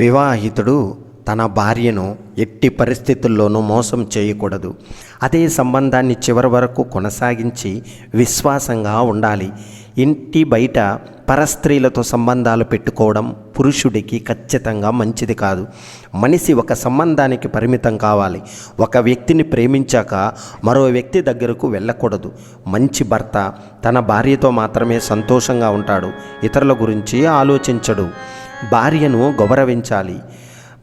వివాహితుడు తన భార్యను ఎట్టి పరిస్థితుల్లోనూ మోసం చేయకూడదు. అదే సంబంధాన్ని చివరి వరకు కొనసాగించి విశ్వాసంగా ఉండాలి. ఇంటి బయట పరస్త్రీలతో సంబంధాలు పెట్టుకోవడం పురుషుడికి ఖచ్చితంగా మంచిది కాదు. మనిషి ఒక సంబంధానికి పరిమితం కావాలి. ఒక వ్యక్తిని ప్రేమించాక మరో వ్యక్తి దగ్గరకు వెళ్ళకూడదు. మంచి భర్త తన భార్యతో మాత్రమే సంతోషంగా ఉంటాడు. ఇతరుల గురించి ఆలోచించడు. భార్యను గౌరవించాలి.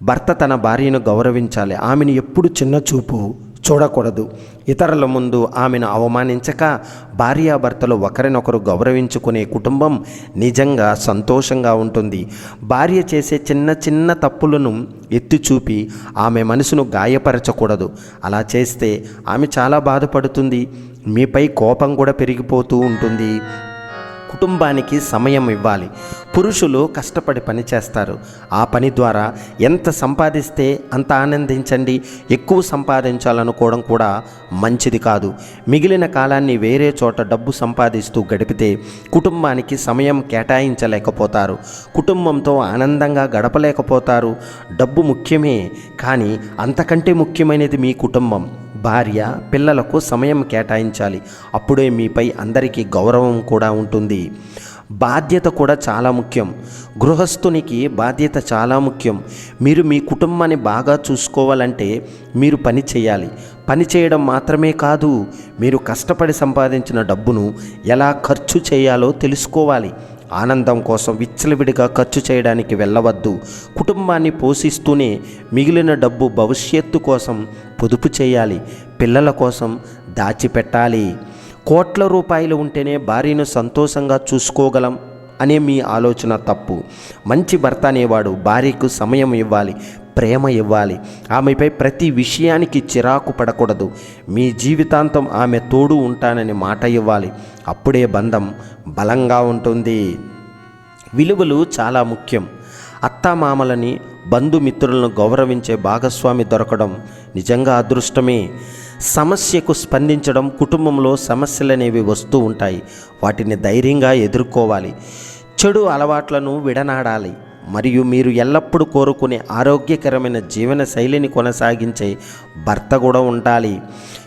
భర్త తన భార్యను గౌరవించాలి. ఆమెను ఎప్పుడు చిన్న చూపు చూడకూడదు. ఇతరుల ముందు ఆమెను అవమానించక భార్యాభర్తలు ఒకరినొకరు గౌరవించుకునే కుటుంబం నిజంగా సంతోషంగా ఉంటుంది. భార్య చేసే చిన్న చిన్న తప్పులను ఎత్తి చూపి ఆమె మనసును గాయపరచకూడదు. అలా చేస్తే ఆమె చాలా బాధపడుతుంది. మీపై కోపం కూడా పెరిగిపోతూ ఉంటుంది. కుటుంబానికి సమయం ఇవ్వాలి. పురుషులు కష్టపడి పని చేస్తారు. ఆ పని ద్వారా ఎంత సంపాదిస్తే అంత ఆనందించండి. ఎక్కువ సంపాదించాలనుకోవడం కూడా మంచిది కాదు. మిగిలిన కాలాన్ని వేరే చోట డబ్బు సంపాదిస్తూ గడిపితే కుటుంబానికి సమయం కేటాయించలేకపోతారు. కుటుంబంతో ఆనందంగా గడపలేకపోతారు. డబ్బు ముఖ్యమే కానీ అంతకంటే ముఖ్యమైనది మీ కుటుంబం. భార్య పిల్లలకు సమయం కేటాయించాలి. అప్పుడే మీపై అందరికీ గౌరవం కూడా ఉంటుంది. బాధ్యత కూడా చాలా ముఖ్యం. గృహస్థునికి బాధ్యత చాలా ముఖ్యం. మీరు మీ కుటుంబాన్ని బాగా చూసుకోవాలంటే మీరు పని చేయాలి. పని చేయడం మాత్రమే కాదు మీరు కష్టపడి సంపాదించిన డబ్బును ఎలా ఖర్చు చేయాలో తెలుసుకోవాలి. ఆనందం కోసం విచ్చలవిడిగా ఖర్చు చేయడానికి వెళ్ళవద్దు. కుటుంబాన్ని పోషిస్తూనే మిగిలిన డబ్బు భవిష్యత్తు కోసం పొదుపు చేయాలి పిల్లల కోసం దాచిపెట్టాలి. కోట్ల రూపాయలు ఉంటేనే భార్యను సంతోషంగా చూసుకోగలం అనే మీ ఆలోచన తప్పు. మంచి భర్త అనేవాడు భార్యకు సమయం ఇవ్వాలి ప్రేమ ఇవ్వాలి. ఆమెపై ప్రతి విషయానికి చిరాకు పడకూడదు. మీ జీవితాంతం ఆమె తోడు ఉంటానని మాట ఇవ్వాలి. అప్పుడే బంధం బలంగా ఉంటుంది. విలువలు చాలా ముఖ్యం. అత్తామామలని బంధుమిత్రులను గౌరవించే భాగస్వామి దొరకడం నిజంగా అదృష్టమే. సమస్యకు స్పందించడం కుటుంబంలో సమస్యలు అనేవి వస్తూ ఉంటాయి. వాటిని ధైర్యంగా ఎదుర్కోవాలి. చెడు అలవాట్లను విడనాడాలి. మరియు మీరు ఎల్లప్పుడూ కోరుకునే ఆరోగ్యకరమైన జీవన శైలిని కొనసాగించే భర్త కూడా ఉండాలి.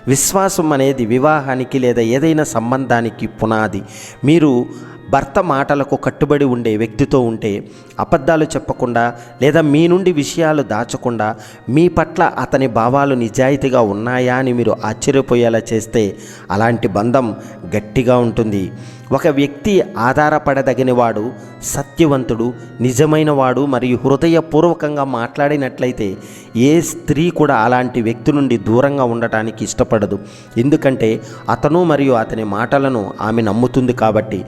విశ్వాసం అనేది వివాహానికి లేదా ఏదైనా సంబంధానికి పునాది. మీరు భర్త మాటలకు కట్టుబడి ఉండే వ్యక్తితో ఉంటే అబద్ధాలు చెప్పకుండా లేదా మీ నుండి విషయాలు దాచకుండా మీ పట్ల అతని భావాలు నిజాయితీగా ఉన్నాయా అని మీరు ఆశ్చర్యపోయేలా చేస్తే అలాంటి బంధం గట్టిగా ఉంటుంది. ఒక వ్యక్తి ఆధారపడదగినవాడు సత్యవంతుడు నిజమైనవాడు మరియు హృదయపూర్వకంగా మాట్లాడినట్లయితే ఏ స్త్రీ కూడా అలాంటి వ్యక్తి నుండి దూరంగా ఉండటానికి ఇష్టపడదు. ఎందుకంటే అతను మరియు అతని మాటలను ఆమె నమ్ముతుంది కాబట్టి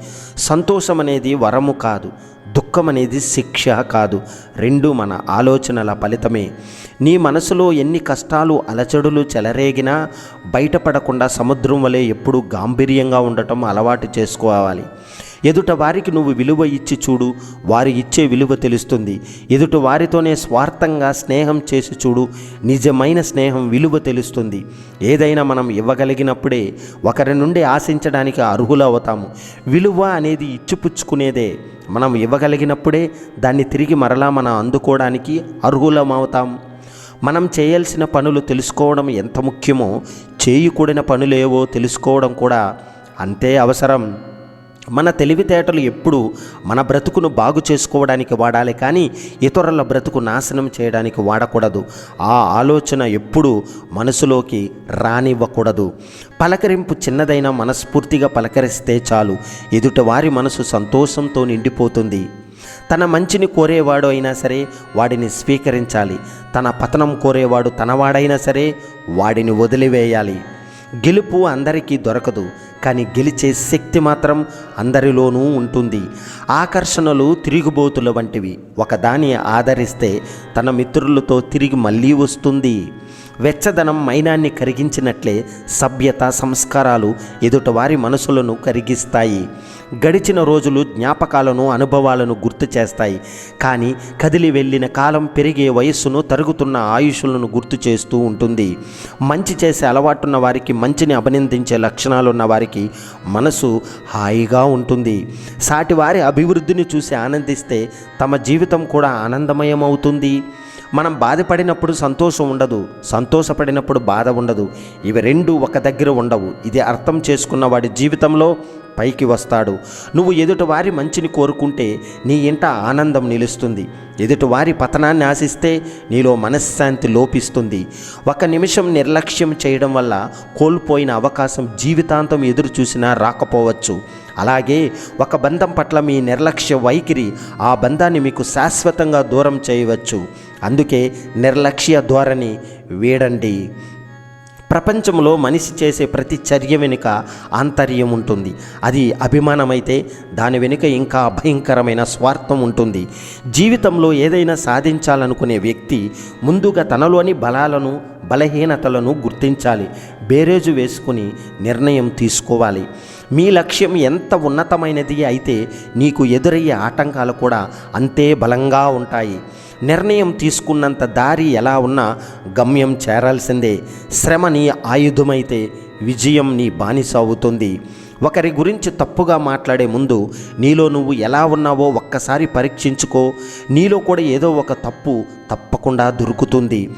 సంతోషం అనేది వరము కాదు. దుఃఖం అనేది శిక్ష కాదు. రెండు మన ఆలోచనల ఫలితమే. నీ మనసులో ఎన్ని కష్టాలు అలచడులు చెలరేగినా బయటపడకుండా సముద్రం వలె ఎప్పుడూ గాంభీర్యంగా ఉండటం అలవాటు చేసుకోవాలి. ఎదుట వారికి నువ్వు విలువ ఇచ్చి చూడు వారి ఇచ్చే విలువ తెలుస్తుంది. ఎదుట వారితోనే స్వార్థంగా స్నేహం చేసి చూడు నిజమైన స్నేహం విలువ తెలుస్తుంది. ఏదైనా మనం ఇవ్వగలిగినప్పుడే ఒకరి నుండి ఆశించడానికి అర్హులవుతాము. విలువ అనేది ఇచ్చిపుచ్చుకునేదే. మనం ఇవ్వగలిగినప్పుడే దాన్ని తిరిగి మరలా మనం అందుకోవడానికి అర్హులమవుతాం. మనం చేయాల్సిన పనులు తెలుసుకోవడం ఎంత ముఖ్యమో చేయకూడిన పనులేవో తెలుసుకోవడం కూడా అంతే అవసరం. మన తెలివితేటలు ఎప్పుడు మన బ్రతుకును బాగు చేసుకోవడానికి వాడాలి కానీ ఇతరుల బ్రతుకు నాశనం చేయడానికి వాడకూడదు. ఆ ఆలోచన ఎప్పుడు మనసులోకి రానివ్వకూడదు. పలకరింపు చిన్నదైన మనస్ఫూర్తిగా పలకరిస్తే చాలు. ఎదుటివారి మనసు సంతోషంతో నిండిపోతుంది. తన మంచిని కోరేవాడు అయినా సరే వాడిని స్వీకరించాలి. తన పతనం కోరేవాడు తనవాడైనా సరే వాడిని వదిలివేయాలి. గెలుపు అందరికీ దొరకదు కానీ గెలిచే శక్తి మాత్రం అందరిలోనూ ఉంటుంది. ఆకర్షణలు తిరుగుబోతుల వంటివి. ఒకదాని ఆదరిస్తే తన మిత్రులతో తిరిగి మళ్ళీ వస్తుంది. వెచ్చదనం మైనాన్ని కరిగించినట్లే సభ్యత సంస్కారాలు ఎదుటివారి మనసులను కరిగిస్తాయి. గడిచిన రోజులు జ్ఞాపకాలను అనుభవాలను గుర్తు చేస్తాయి. కానీ కదిలి వెళ్ళిన కాలం పెరిగే వయస్సును తరుగుతున్న ఆయుషులను గుర్తు చేస్తూ ఉంటుంది. మంచి చేసే అలవాటున్న వారికి మంచిని అభినందించే లక్షణాలున్న వారికి మనసు హాయిగా ఉంటుంది. సాటి వారి అభివృద్ధిని చూసి ఆనందిస్తే తమ జీవితం కూడా ఆనందమయమవుతుంది. మనం బాధపడినప్పుడు సంతోషం ఉండదు సంతోషపడినప్పుడు బాధ ఉండదు. ఇవి రెండు ఒక దగ్గర ఉండవు. ఇది అర్థం చేసుకున్న వాడి జీవితంలో పైకి వస్తాడు. నువ్వు ఎదుటివారి మంచిని కోరుకుంటే నీ ఇంట ఆనందం నిలుస్తుంది. ఎదుటివారి పతనాన్ని ఆశిస్తే నీలో మనశ్శాంతి లోపిస్తుంది. ఒక నిమిషం నిర్లక్ష్యం చేయడం వల్ల కోల్పోయిన అవకాశం జీవితాంతం ఎదురు చూసినా రాకపోవచ్చు. అలాగే ఒక బంధం పట్ల మీ నిర్లక్ష్య వైఖరి ఆ బంధాన్ని మీకు శాశ్వతంగా దూరం చేయవచ్చు. అందుకే నిర్లక్ష్య ధోరణి వీడండి. ప్రపంచంలో మనిషి చేసే ప్రతి చర్య వెనుక ఆంతర్యం ఉంటుంది. అది అభిమానమైతే దాని వెనుక ఇంకా భయంకరమైన స్వార్థం ఉంటుంది. జీవితంలో ఏదైనా సాధించాలనుకునే వ్యక్తి ముందుగా తనలోని బలాలను బలహీనతలను గుర్తించాలి. బేరేజు వేసుకుని నిర్ణయం తీసుకోవాలి. మీ లక్ష్యం ఎంత ఉన్నతమైనది అయితే నీకు ఎదురయ్యే ఆటంకాలు కూడా అంతే బలంగా ఉంటాయి. నిర్ణయం తీసుకున్నంత దారి ఎలా ఉన్నా గమ్యం చేరాల్సిందే. శ్రమ నీ ఆయుధమైతే విజయం నీ బానిస అవుతుంది. ఒకరి గురించి తప్పుగా మాట్లాడే ముందు నీలో నువ్వు ఎలా ఉన్నావో ఒక్కసారి పరీక్షించుకో. నీలో కూడా ఏదో ఒక తప్పు తప్పకుండా దొరుకుతుంది.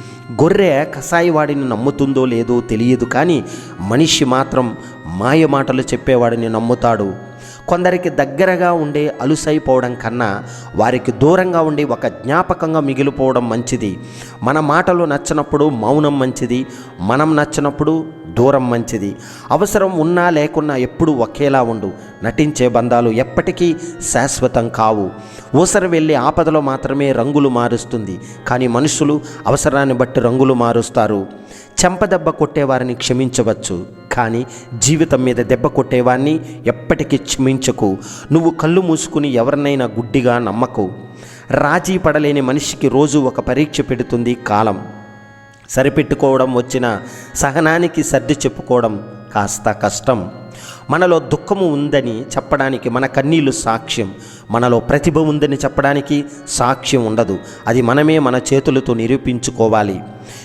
గొర్రె కసాయివాడిని నమ్ముతుందో లేదో తెలియదు కానీ మనిషి మాత్రం మాయ మాటలు చెప్పేవాడిని నమ్ముతాడు. కొందరికి దగ్గరగా ఉండే అలుసైపోవడం కన్నా వారికి దూరంగా ఉండి ఒక జ్ఞాపకంగా మిగిలిపోవడం మంచిది. మన మాటలు నచ్చినప్పుడు మౌనం మంచిది. మనం నచ్చినప్పుడు దూరం మంచిది. అవసరం ఉన్నా లేకున్నా ఎప్పుడూ ఒకేలా ఉండు. నటించే బంధాలు ఎప్పటికీ శాశ్వతం కావు. ఊసర వెళ్ళి ఆపదలో మాత్రమే రంగులు మారుస్తుంది. కానీ మనుషులు అవసరాన్ని బట్టి రంగులు మారుస్తారు. చెంపదెబ్బ కొట్టేవారిని క్షమించవచ్చు. కానీ జీవితం మీద దెబ్బ కొట్టేవారిని ఎప్పటికీ క్షమించకు. నువ్వు కళ్ళు మూసుకుని ఎవరినైనా గుడ్డిగా నమ్మకు. రాజీ పడలేని మనిషికి రోజు ఒక పరీక్ష పెడుతుంది కాలం. సరిపెట్టుకోవడం వచ్చిన సహనానికి సర్ది చెప్పుకోవడం కాస్త కష్టం. మనలో దుఃఖము ఉందని చెప్పడానికి మన కన్నీళ్ళు సాక్ష్యం. మనలో ప్రతిభ ఉందని చెప్పడానికి సాక్ష్యం ఉండదు. అది మనమే మన చేతులతో నిరూపించుకోవాలి.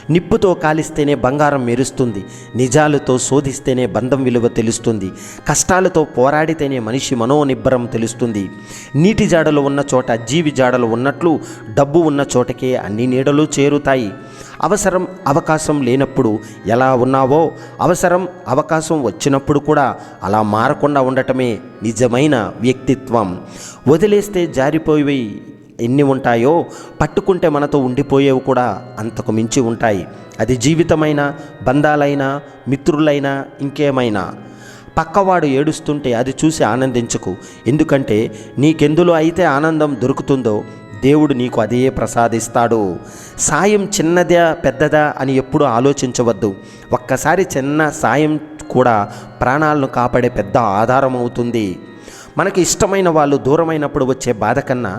నిప్పుతో కాలిస్తేనే బంగారం మెరుస్తుంది. నిజాలతో శోధిస్తేనే బంధం విలువ తెలుస్తుంది. కష్టాలతో పోరాడితేనే మనిషి మనోనిబ్బరం తెలుస్తుంది. నీటి జాడలు ఉన్న చోట జీవి జాడలు ఉన్నట్లు డబ్బు ఉన్న చోటకే అన్ని నీడలు చేరుతాయి. అవసరం అవకాశం లేనప్పుడు ఎలా ఉన్నావో అవసరం అవకాశం వచ్చినప్పుడు కూడా అలా మారకుండా ఉండటమే నిజమైన వ్యక్తిత్వం. వదిలేస్తే జారిపోయి ఎన్ని ఉంటాయో పట్టుకుంటే మనతో ఉండిపోయేవి కూడా అంతకు మించి ఉంటాయి. అది జీవితమైనా బంధాలైనా మిత్రులైనా ఇంకేమైనా. పక్కవాడు ఏడుస్తుంటే అది చూసి ఆనందించకు. ఎందుకంటే నీకెందులో అయితే ఆనందం దొరుకుతుందో దేవుడు నీకు అదే ప్రసాదిస్తాడు. సాయం చిన్నదా పెద్దదా అని ఎప్పుడూ ఆలోచించవద్దు. ఒక్కసారి చిన్న సాయం కూడా ప్రాణాలను కాపాడే పెద్ద ఆధారం అవుతుంది మనకి ఇష్టమైన వాళ్ళు దూరమైనప్పుడు వచ్చే బాధ కన్నా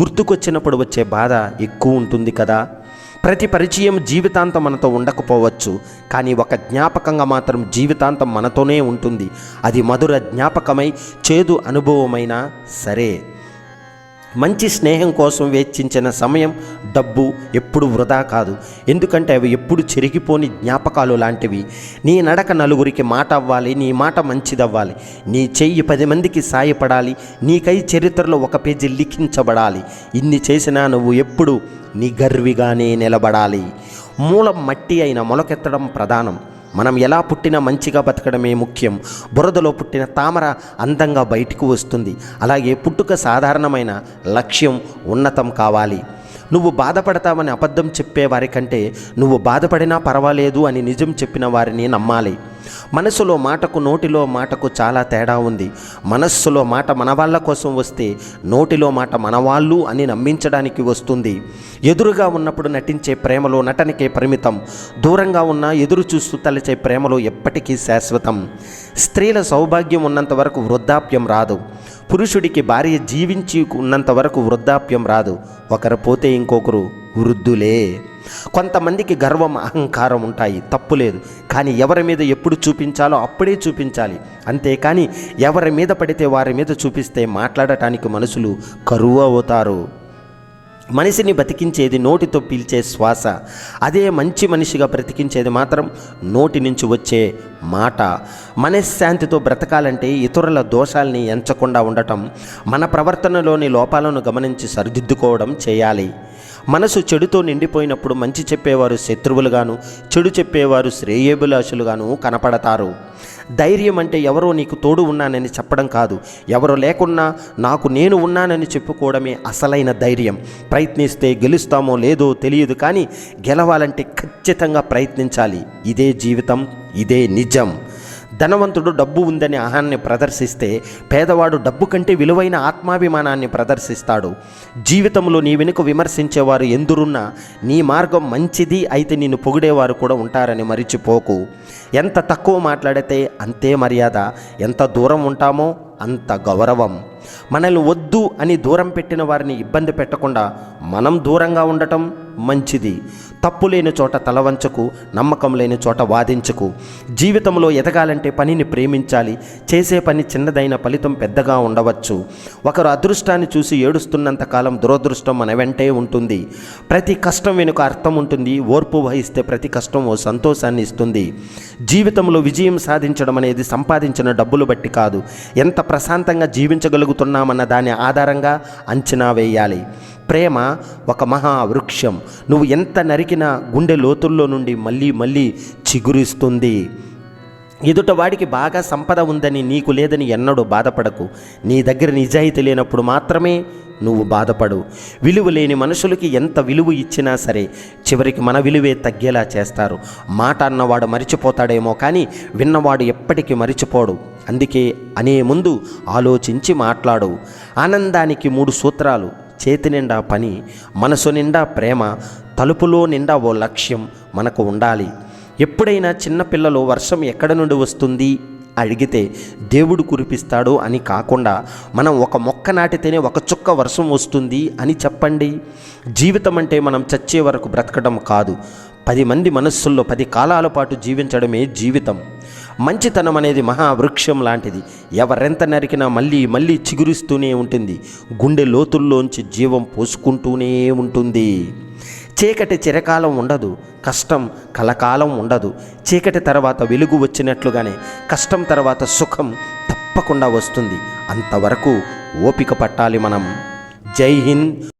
గుర్తుకొచ్చినప్పుడు వచ్చే బాధ ఎక్కువ ఉంటుంది కదా. ప్రతి పరిచయం జీవితాంతం మనతో ఉండకపోవచ్చు కానీ ఒక జ్ఞాపకంగా మాత్రం జీవితాంతం మనతోనే ఉంటుంది. అది మధుర జ్ఞాపకమై చేదు అనుభవమైనా సరే. మంచి స్నేహం కోసం వెచ్చించిన సమయం డబ్బు ఎప్పుడు వృధా కాదు. ఎందుకంటే అవి ఎప్పుడు చెరిగిపోని జ్ఞాపకాలు లాంటివి. నీ నడక నలుగురికి మాట అవ్వాలి నీ మాట మంచిదవ్వాలి. నీ చెయ్యి పది మందికి సాయపడాలి నీకై చరిత్రలో ఒక పేజీ లిఖించబడాలి. ఇన్ని చేసినా నువ్వు ఎప్పుడు నిగర్విగానే నిలబడాలి. మూలం మట్టి అయిన మొలకెత్తడం ప్రధానం. మనం ఎలా పుట్టినా మంచిగా బతకడమే ముఖ్యం. బురదలో పుట్టిన తామర అందంగా బయటకు వస్తుంది. అలాగే పుట్టుక సాధారణమైన లక్ష్యం ఉన్నతం కావాలి. నువ్వు బాధపడతావని అబద్ధం చెప్పే వారికంటే నువ్వు బాధపడినా పర్వాలేదు అని నిజం చెప్పిన వారిని నమ్మాలి. మనసులో మాటకు నోటిలో మాటకు చాలా తేడా ఉంది. మనస్సులో మాట మన వాళ్ళ కోసం వస్తే నోటిలో మాట మన వాళ్ళు అని నమ్మించడానికి వస్తుంది. ఎదురుగా ఉన్నప్పుడు నటించే ప్రేమలో నటనకే పరిమితం. దూరంగా ఉన్న ఎదురు చూస్తూ తలచే ప్రేమలో ఎప్పటికీ శాశ్వతం. స్త్రీల సౌభాగ్యం ఉన్నంత వరకు వృద్ధాప్యం రాదు. పురుషుడికి భార్య జీవించి ఉన్నంత వరకు వృద్ధాప్యం రాదు. ఒకరు పోతే ఇంకొకరు వృద్ధులే. కొంతమందికి గర్వం అహంకారం ఉంటాయి. తప్పులేదు కానీ ఎవరి మీద ఎప్పుడు చూపించాలో అప్పుడే చూపించాలి. అంతేకాని ఎవరి మీద పడితే వారి మీద చూపిస్తే మాట్లాడటానికి మనుషులు కరువు అవుతారు. మనిషిని బతికించేది నోటితో పీల్చే శ్వాస. అదే మంచి మనిషిగా బ్రతికించేది మాత్రం నోటి నుంచి వచ్చే మాట. మనశ్శాంతితో బ్రతకాలంటే ఇతరుల దోషాల్ని ఎంచకుండా ఉండటం మన ప్రవర్తనలోని లోపాలను గమనించి సరిదిద్దుకోవడం చేయాలి. మనసు చెడుతో నిండిపోయినప్పుడు మంచి చెప్పేవారు శత్రువులుగాను చెడు చెప్పేవారు శ్రేయేభిలాషులుగాను కనపడతారు. ధైర్యం అంటే ఎవరో నీకు తోడు ఉన్నానని చెప్పడం కాదు. ఎవరో లేకున్నా నాకు నేను ఉన్నానని చెప్పుకోవడమే అసలైన ధైర్యం. ప్రయత్నిస్తే గెలుస్తామో లేదో తెలియదు కానీ గెలవాలంటే ఖచ్చితంగా ప్రయత్నించాలి. ఇదే జీవితం ఇదే నిజం. ధనవంతుడు డబ్బు ఉందని అహాన్ని ప్రదర్శిస్తే పేదవాడు డబ్బు కంటే విలువైన ఆత్మాభిమానాన్ని ప్రదర్శిస్తాడు. జీవితంలో నీ వెనుక విమర్శించేవారు ఎందురున్నా నీ మార్గం మంచిది అయితే నిన్ను పొగిడేవారు కూడా ఉంటారని మరిచిపోకు. ఎంత తక్కువ మాట్లాడితే అంతే మర్యాద. ఎంత దూరం ఉంటామో అంత గౌరవం. మనల్ని వద్దు అని దూరం పెట్టిన వారిని ఇబ్బంది పెట్టకుండా మనం దూరంగా ఉండటం మంచిది. తప్పు లేని చోట తలవంచకు నమ్మకం లేని చోట వాదించకు. జీవితంలో ఎదగాలంటే పనిని ప్రేమించాలి. చేసే పని చిన్నదైన ఫలితం పెద్దగా ఉండవచ్చు. ఒకరు అదృష్టాన్ని చూసి ఏడుస్తున్నంత కాలం దురదృష్టం మన వెంటే ఉంటుంది. ప్రతి కష్టం వెనుక అర్థం ఉంటుంది. ఓర్పు వహిస్తే ప్రతి కష్టం ఓ సంతోషాన్ని ఇస్తుంది. జీవితంలో విజయం సాధించడం అనేది సంపాదించిన డబ్బులు బట్టి కాదు. ఎంత ప్రశాంతంగా జీవించగలుగుతున్నామన్న దాని ఆధారంగా అంచనా వేయాలి. ప్రేమ ఒక మహావృక్షం నువ్వు ఎంత నరికినా గుండె లోతుల్లో నుండి మళ్ళీ మళ్ళీ చిగురిస్తుంది. ఎదుట వాడికి బాగా సంపద ఉందని నీకు లేదని ఎన్నడూ బాధపడకు. నీ దగ్గర నిజాయితీ లేనప్పుడు మాత్రమే నువ్వు బాధపడు. విలువ లేని మనుషులకి ఎంత విలువ ఇచ్చినా సరే చివరికి మన విలువే తగ్గేలా చేస్తారు. మాట అన్నవాడు మరిచిపోతాడేమో కానీ విన్నవాడు ఎప్పటికీ మరిచిపోడు. అందుకే అనే ముందు ఆలోచించి మాట్లాడు. ఆనందానికి మూడు సూత్రాలు. చేతి నిండా పని మనసు నిండా ప్రేమ తలుపులో నిండా ఓ లక్ష్యం మనకు ఉండాలి. ఎప్పుడైనా చిన్నపిల్లలు వర్షం ఎక్కడి నుండి వస్తుంది? అడిగితే దేవుడు కురిపిస్తాడు అని కాకుండా మనం ఒక మొక్క నాటితేనే ఒక చుక్క వర్షం వస్తుంది అని చెప్పండి. జీవితం అంటే మనం చచ్చే వరకు బ్రతకడం కాదు. పది మంది మనస్సుల్లో పది కాలాల పాటు జీవించడమే జీవితం. మంచితనం అనేది మహావృక్షం లాంటిది. ఎవరెంత నరికినా మళ్ళీ మళ్ళీ చిగురిస్తూనే ఉంటుంది. గుండె లోతుల్లోంచి జీవం పోసుకుంటూనే ఉంటుంది. చీకటి చిరకాలం ఉండదు. కష్టం కలకాలం ఉండదు. చీకటి తర్వాత వెలుగు వచ్చినట్లుగానే కష్టం తర్వాత సుఖం తప్పకుండా వస్తుంది. అంతవరకు ఓపిక పట్టాలి మనం. జై హింద్.